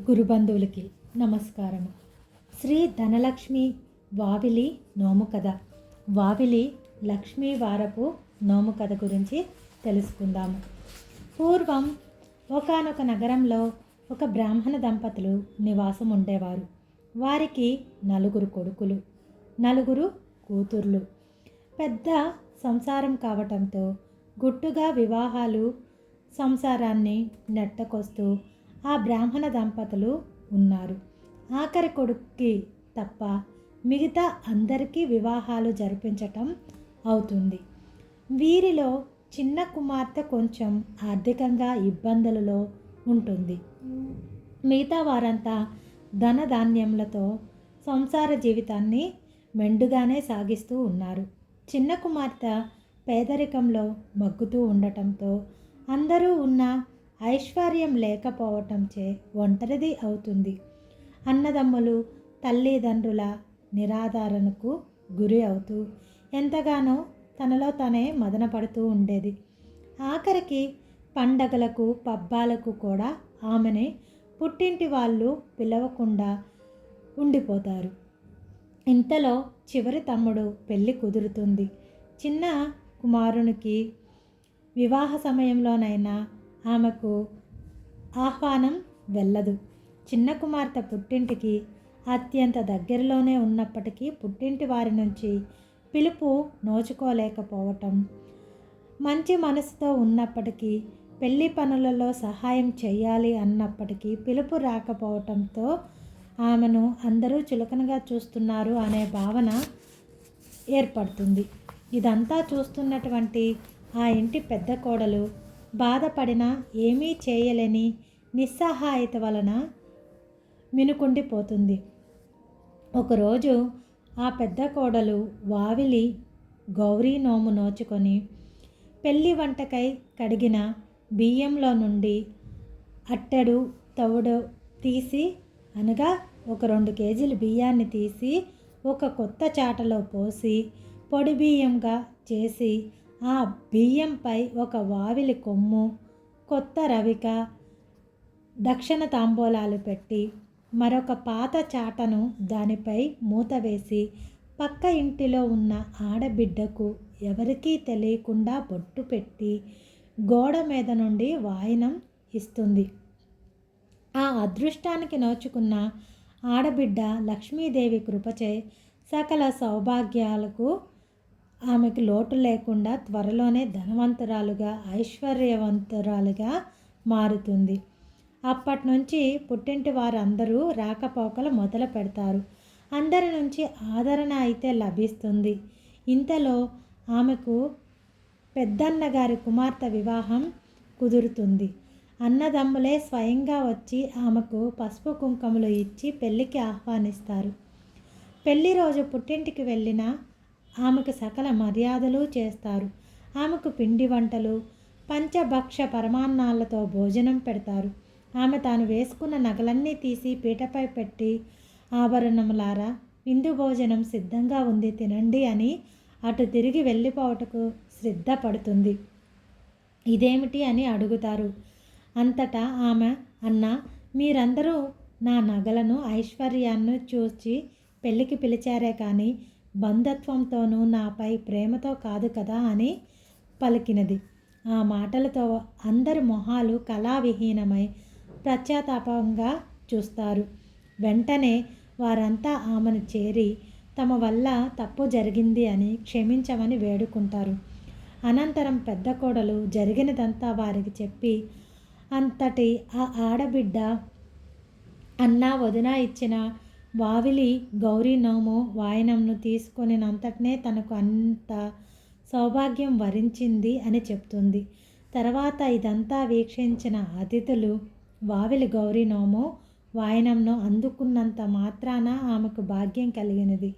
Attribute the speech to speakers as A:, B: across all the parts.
A: గురుబంధువులకి నమస్కారము. శ్రీ ధనలక్ష్మి వావిలి నోము కథ. వావిలి లక్ష్మీ వారపు నోము కథ గురించి తెలుసుకుందాము. పూర్వం ఒకానొక నగరంలో ఒక బ్రాహ్మణ దంపతులు నివాసం ఉండేవారు. వారికి నలుగురు కొడుకులు నలుగురు కూతుర్లు. పెద్ద సంసారం కావటంతో గుట్టుగా వివాహాలు సంసారాన్ని నెట్టకొస్తూ ఆ బ్రాహ్మణ దంపతులు ఉన్నారు. ఆఖరి కొడుక్కి తప్ప మిగతా అందరికీ వివాహాలు జరిపించటం అవుతుంది. వీరిలో చిన్న కుమార్తె కొంచెం ఆర్థికంగా ఇబ్బందులలో ఉంటుంది. మిగతా వారంతా ధనధాన్యములతో సంసార జీవితాన్ని మెండుగానే సాగిస్తూ ఉన్నారు. చిన్న కుమార్తె పేదరికంలో మగ్గుతూ ఉండటంతో అందరూ ఉన్న ఐశ్వర్యం లేకపోవటంచే ఒంటరిది అవుతుంది. అన్నదమ్ములు తల్లిదండ్రుల నిరాధారణకు గురి అవుతూ ఎంతగానో తనలో తనే మదనపడుతూ ఉండేది. ఆఖరికి పండగలకు పబ్బాలకు కూడా ఆమెని పుట్టింటి వాళ్ళు పిలవకుండా ఉండిపోతారు. ఇంతలో చివరి తమ్ముడు పెళ్ళి కుదురుతుంది. చిన్న కుమారునికి వివాహ సమయంలోనైనా ఆమెకు ఆహ్వానం వెళ్ళదు. చిన్న కుమార్తె పుట్టింటికి అత్యంత దగ్గరలోనే ఉన్నప్పటికీ పుట్టింటి వారి నుంచి పిలుపు నోచుకోలేకపోవటం మంచి మనసుతో ఉన్నప్పటికీ పెళ్ళి పనులలో సహాయం చేయాలి అన్నప్పటికీ పిలుపు రాకపోవటంతో ఆమెను అందరూ చులకనగా చూస్తున్నారు అనే భావన ఏర్పడుతుంది. ఇదంతా చూస్తున్నటువంటి ఆ ఇంటి పెద్ద కోడలు బాధపడినా ఏమీ చేయలేని నిస్సహాయత వలన మినుకుండిపోతుంది. ఒకరోజు ఆ పెద్ద కోడలు వావిలి గౌరీ నోము నోచుకొని పెళ్ళి వంటకై కడిగిన బియ్యంలో నుండి అట్టెడు తవుడు తీసి అనగా ఒక రెండు కేజీలు బియ్యాన్ని తీసి ఒక కొత్త చాటలో పోసి పొడి బియ్యంగా చేసి ఆ బియ్యంపై ఒక వావిలి కొమ్ము కొత్త రవిక దక్షిణ తాంబూలాలు పెట్టి మరొక పాత చాటను దానిపై మూత వేసి పక్క ఇంటిలో ఉన్న ఆడబిడ్డకు ఎవరికీ తెలియకుండా బొట్టు పెట్టి గోడ మీద నుండి వాయినం ఇస్తుంది. ఆ అదృష్టానికి నోచుకున్న ఆడబిడ్డ లక్ష్మీదేవి కృపచే సకల సౌభాగ్యాలకు ఆమెకు లోటు లేకుండా త్వరలోనే ధనవంతురాలుగా ఐశ్వర్యవంతురాలుగా మారుతుంది. అప్పటి నుంచి పుట్టింటి వారందరూ రాకపోకలు మొదలు పెడతారు. అందరి నుంచి ఆదరణ అయితే లభిస్తుంది. ఇంతలో ఆమెకు పెద్దన్న గారి కుమార్తె వివాహం కుదురుతుంది. అన్నదమ్ములే స్వయంగా వచ్చి ఆమెకు పసుపు కుంకుమలు ఇచ్చి పెళ్ళికి ఆహ్వానిస్తారు. పెళ్ళి రోజు పుట్టింటికి వెళ్ళిన ఆమెకు సకల మర్యాదలు చేస్తారు. ఆమెకు పిండి వంటలు పంచభక్ష పరమాన్నాలతో భోజనం పెడతారు. ఆమె తాను వేసుకున్న నగలన్నీ తీసి పీటపై పెట్టి ఆభరణములారా విందు భోజనం సిద్ధంగా ఉంది తినండి అని అటు తిరిగి వెళ్ళిపోవటకు సిద్ధపడుతుంది. ఇదేమిటి అని అడుగుతారు. అంతటా ఆమె అన్న మీరందరూ నా నగలను ఐశ్వర్యాన్ని చూసి పెళ్ళికి పిలిచారే కానీ బంధత్వంతోనూ నాపై ప్రేమతో కాదు కదా అని పలికినది. ఆ మాటలతో అందరి మొహాలు కళావిహీనమై ప్రత్యాతాపంగా చూస్తారు. వెంటనే వారంతా ఆమెను చేరి తమ వల్ల తప్పు జరిగింది అని క్షమించమని వేడుకుంటారు. అనంతరం పెద్ద కోడలు జరిగినదంతా వారికి చెప్పి అంతటి ఆ ఆడబిడ్డ అన్నా వదిన ఇచ్చిన వావిలి గౌరీ నోము వాయనంను తీసుకొనినంతటనే తనకు అంత సౌభాగ్యం వరించింది అని చెప్తుంది. తర్వాత ఇదంతా వీక్షించిన అతిథులు వావిలి గౌరీ నోము వాయనంను అందుకున్నంత మాత్రాన ఆమెకు భాగ్యం కలిగినది.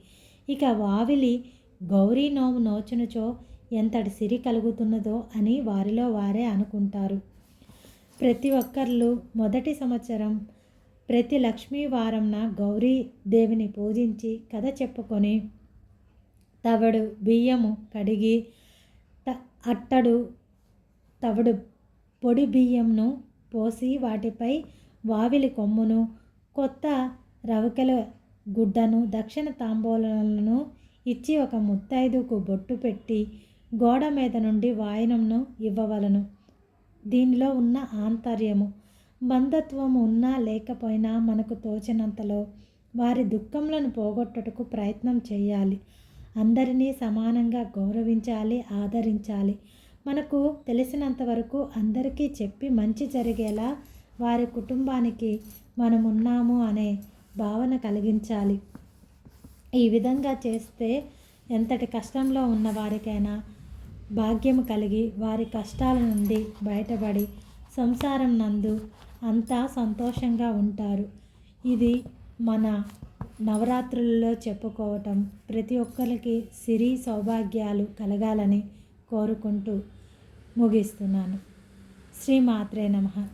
A: ఇక వావిలి గౌరీ నోము నోచునుచో ఎంతటి సిరి కలుగుతున్నదో అని వారిలో వారే అనుకుంటారు. ప్రతి ఒక్కళ్ళు మొదటి సంవత్సరం ప్రతి లక్ష్మీ వారంన గౌరీ దేవిని పూజించి కథ చెప్పుకొని తవడు బియ్యము కడిగి త అట్టడు తవడు పొడి బియ్యంను పోసి వాటిపై వావిలి కొమ్మును కొత్త రవికల గుడ్డను దక్షిణ తాంబూలాలను ఇచ్చి ఒక ముత్తైదుకు బొట్టు పెట్టి గోడ మీద నుండి వాయనంను ఇవ్వవలను. దీనిలో ఉన్న ఆంతర్యము బంధత్వం ఉన్నా లేకపోయినా మనకు తోచినంతలో వారి దుఃఖములను పోగొట్టుటకు ప్రయత్నం చేయాలి. అందరినీ సమానంగా గౌరవించాలి ఆదరించాలి. మనకు తెలిసినంత వరకు అందరికీ చెప్పి మంచి జరిగేలా వారి కుటుంబానికి మనం ఉన్నాము అనే భావన కలిగించాలి. ఈ విధంగా చేస్తే ఎంతటి కష్టంలో ఉన్న వారికైనా భాగ్యం కలిగి వారి కష్టాల నుండి బయటపడి సంసారం నందు అంతా సంతోషంగా ఉంటారు. ఇది మన నవరాత్రులలో చెప్పుకోవటం ప్రతి ఒక్కరికి సిరి సౌభాగ్యాలు కలగాలని కోరుకుంటూ ముగిస్తున్నాను. శ్రీమాత్రే నమ.